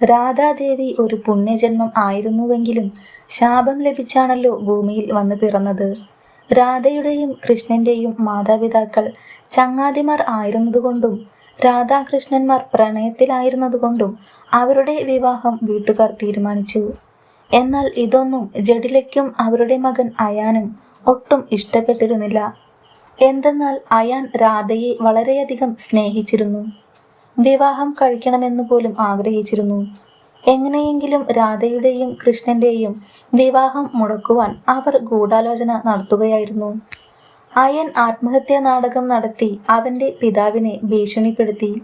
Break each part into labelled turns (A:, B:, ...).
A: രാധാദേവി ഒരു പുണ്യജന്മം ആയിരുന്നുവെങ്കിലും ശാപം ലഭിച്ചാണല്ലോ ഭൂമിയിൽ വന്ന് പിറന്നത്. രാധയുടെയും കൃഷ്ണന്റെയും മാതാപിതാക്കൾ ചങ്ങാതിമാർ ആയിരുന്നതുകൊണ്ടും രാധാകൃഷ്ണന്മാർ പ്രണയത്തിലായിരുന്നതുകൊണ്ടും അവരുടെ വിവാഹം വീട്ടുകാർ തീരുമാനിച്ചു. എന്നാൽ ഇതൊന്നും ജഡിലയ്ക്കും അവരുടെ മകൻ അയാനും ഒട്ടും ഇഷ്ടപ്പെട്ടിരുന്നില്ല. എന്തെന്നാൽ അയാൻ രാധയെ വളരെയധികം സ്നേഹിച്ചിരുന്നു. വിവാഹം കഴിക്കണമെന്ന് പോലും ആഗ്രഹിച്ചിരുന്നു. എങ്ങനെയെങ്കിലും രാധയുടെയും കൃഷ്ണന്റെയും വിവാഹം മുടക്കുവാൻ അവർ ഗൂഢാലോചന നടത്തുകയായിരുന്നു. അയൻ ആത്മഹത്യാ നാടകം നടത്തി അവന്റെ പിതാവിനെ ഭീഷണിപ്പെടുത്തി.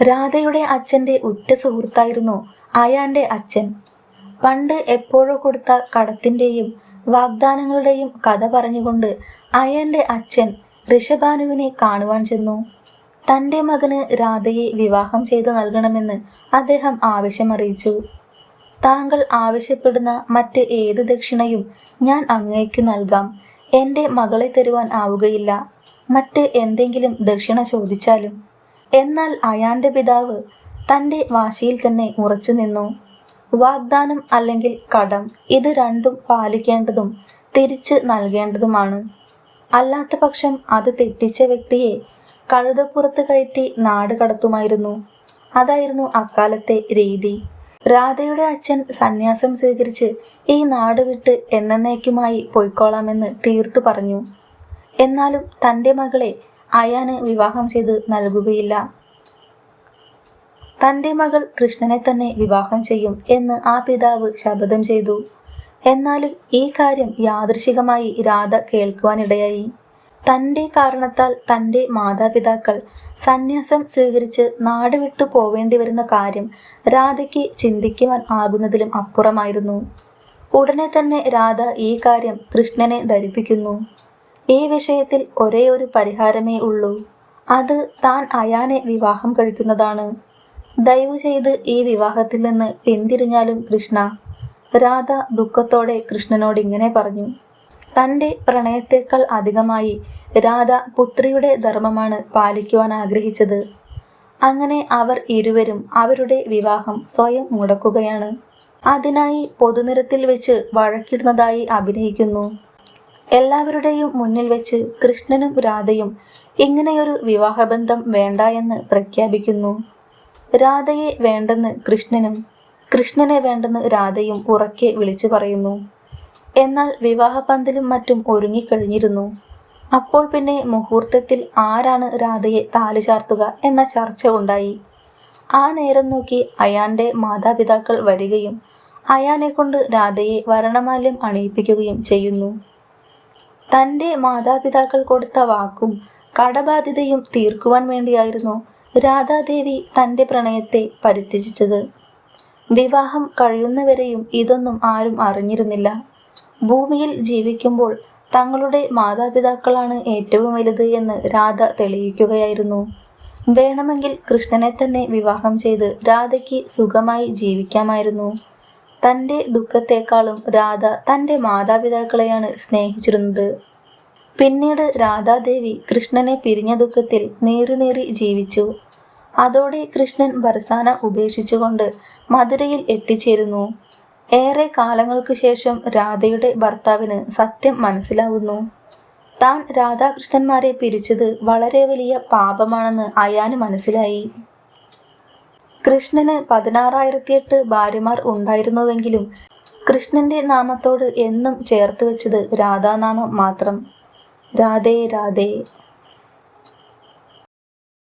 A: രാധയുടെ അച്ഛന്റെ ഉറ്റ സുഹൃത്തായിരുന്നു അയാന്റെ അച്ഛൻ. പണ്ട് എപ്പോഴോ കൊടുത്ത കടത്തിന്റെയും വാഗ്ദാനങ്ങളുടെയും കഥ പറഞ്ഞുകൊണ്ട് അയാന്റെ അച്ഛൻ ഋഷഭാനുവിനെ കാണുവാൻ ചെന്നു. തന്റെ മകന് രാധയെ വിവാഹം ചെയ്തു നൽകണമെന്ന് അദ്ദേഹം ആവശ്യമറിയിച്ചു. താങ്കൾ ആവശ്യപ്പെടുന്ന മറ്റ് ഏത് ദക്ഷിണയും ഞാൻ അങ്ങേക്കു നൽകാം. എന്റെ മകളെ തരുവാൻ ആവുകയില്ല. മറ്റ് എന്തെങ്കിലും ദക്ഷിണ ചോദിച്ചാലും. എന്നാൽ അയാന്റെ പിതാവ് തന്റെ വാശിയിൽ തന്നെ ഉറച്ചു നിന്നു. വാഗ്ദാനം അല്ലെങ്കിൽ കടം ഇത് രണ്ടും പാലിക്കേണ്ടതും തിരിച്ച് നൽകേണ്ടതുമാണ്. അല്ലാത്ത പക്ഷം അത് തെറ്റിച്ച വ്യക്തിയെ കഴുതപ്പുറത്ത് കയറ്റി നാട് കടത്തുമായിരുന്നു. അതായിരുന്നു അക്കാലത്തെ രീതി. രാധയുടെ അച്ഛൻ സന്യാസം സ്വീകരിച്ച് ഈ നാട് വിട്ട് എന്നേക്കുമായി പൊയ്ക്കോളാമെന്ന് തീർത്തു പറഞ്ഞു. എന്നാലും തന്റെ മകളെ അയാന് വിവാഹം ചെയ്ത് നൽകുകയില്ല. തന്റെ മകൾ കൃഷ്ണനെ തന്നെ വിവാഹം ചെയ്യും എന്ന് ആ പിതാവ് ശപഥം ചെയ്തു. എന്നാലും ഈ കാര്യം യാദൃശികമായി രാധ കേൾക്കുവാനിടയായി. തന്റെ കാരണത്താൽ തന്റെ മാതാപിതാക്കൾ സന്യാസം സ്വീകരിച്ച് നാട് വിട്ടു പോവേണ്ടി വരുന്ന കാര്യം രാധയ്ക്ക് ചിന്തിക്കുവാൻ ആകുന്നതിലും അപ്പുറമായിരുന്നു. ഉടനെ തന്നെ രാധ ഈ കാര്യം കൃഷ്ണനെ ധരിപ്പിക്കുന്നു. ഈ വിഷയത്തിൽ ഒരേ ഒരു പരിഹാരമേ ഉള്ളൂ. അത് താൻ അയാനെ വിവാഹം കഴിക്കുന്നതാണ്. ദയവ് ചെയ്ത് ഈ വിവാഹത്തിൽ നിന്ന് പിന്തിരിഞ്ഞാലും കൃഷ്ണ. രാധ ദുഃഖത്തോടെ കൃഷ്ണനോട് ഇങ്ങനെ പറഞ്ഞു. തന്റെ പ്രണയത്തേക്കാൾ അധികമായി രാധ പുത്രിയുടെ ധർമ്മമാണ് പാലിക്കുവാൻ ആഗ്രഹിച്ചത്. അങ്ങനെ അവർ ഇരുവരും അവരുടെ വിവാഹം സ്വയം മുടക്കുകയാണ്. അതിനായി പൊതുനിരത്തിൽ വെച്ച് വഴക്കിടുന്നതായി അഭിനയിക്കുന്നു. എല്ലാവരുടെയും മുന്നിൽ വെച്ച് കൃഷ്ണനും രാധയും ഇങ്ങനെയൊരു വിവാഹബന്ധം വേണ്ട എന്ന് പ്രഖ്യാപിക്കുന്നു. രാധയെ വേണ്ടെന്ന് കൃഷ്ണനും കൃഷ്ണനെ വേണ്ടെന്ന് രാധയും ഉറക്കെ വിളിച്ചു പറയുന്നു. എന്നാൽ വിവാഹപന്തലും മറ്റും ഒരുങ്ങിക്കഴിഞ്ഞിരുന്നു. അപ്പോൾ പിന്നെ മുഹൂർത്തത്തിൽ ആരാണ് രാധയെ താലു ചാർത്തുക എന്ന ചർച്ച ഉണ്ടായി. ആ നേരം നോക്കി അയാന്റെ മാതാപിതാക്കൾ വരികയും അയാനെ കൊണ്ട് രാധയെ വരണമാല്യം അണിയിപ്പിക്കുകയും ചെയ്യുന്നു. തന്റെ മാതാപിതാക്കൾ കൊടുത്ത വാക്കും കടബാധ്യതയും തീർക്കുവാൻ വേണ്ടിയായിരുന്നു രാധാദേവി തന്റെ പ്രണയത്തെ പരിത്യജിച്ചത്. വിവാഹം കഴിയുന്നവരെയും ഇതൊന്നും ആരും അറിഞ്ഞിരുന്നില്ല. ഭൂമിയിൽ ജീവിക്കുമ്പോൾ തങ്ങളുടെ മാതാപിതാക്കളാണ് ഏറ്റവും വലുത് എന്ന് രാധ തെളിയിക്കുകയായിരുന്നു. വേണമെങ്കിൽ കൃഷ്ണനെ തന്നെ വിവാഹം ചെയ്ത് രാധയ്ക്ക് സുഖമായി ജീവിക്കാമായിരുന്നു. തന്റെ ദുഃഖത്തെക്കാളും രാധ തന്റെ മാതാപിതാക്കളെയാണ് സ്നേഹിച്ചിരുന്നത്. പിന്നീട് രാധാദേവി കൃഷ്ണനെ പിരിഞ്ഞ ദുഃഖത്തിൽ നേറി നേറി ജീവിച്ചു. അതോടെ കൃഷ്ണൻ ബർസാന ഉപേക്ഷിച്ചുകൊണ്ട് മധുരയിൽ എത്തിച്ചേരുന്നു. ഏറെ കാലങ്ങൾക്ക് ശേഷം രാധയുടെ ഭർത്താവിന് സത്യം മനസ്സിലാവുന്നു. താൻ രാധാകൃഷ്ണന്മാരെ പിരിച്ചത് വളരെ വലിയ പാപമാണെന്ന് അയാന് മനസ്സിലായി. കൃഷ്ണന് പതിനാറായിരത്തി എട്ട് ഭാര്യമാർ ഉണ്ടായിരുന്നുവെങ്കിലും കൃഷ്ണന്റെ നാമത്തോട് എന്നും ചേർത്ത് വെച്ചത് രാധാനാമം മാത്രം. രാധേ രാധേ.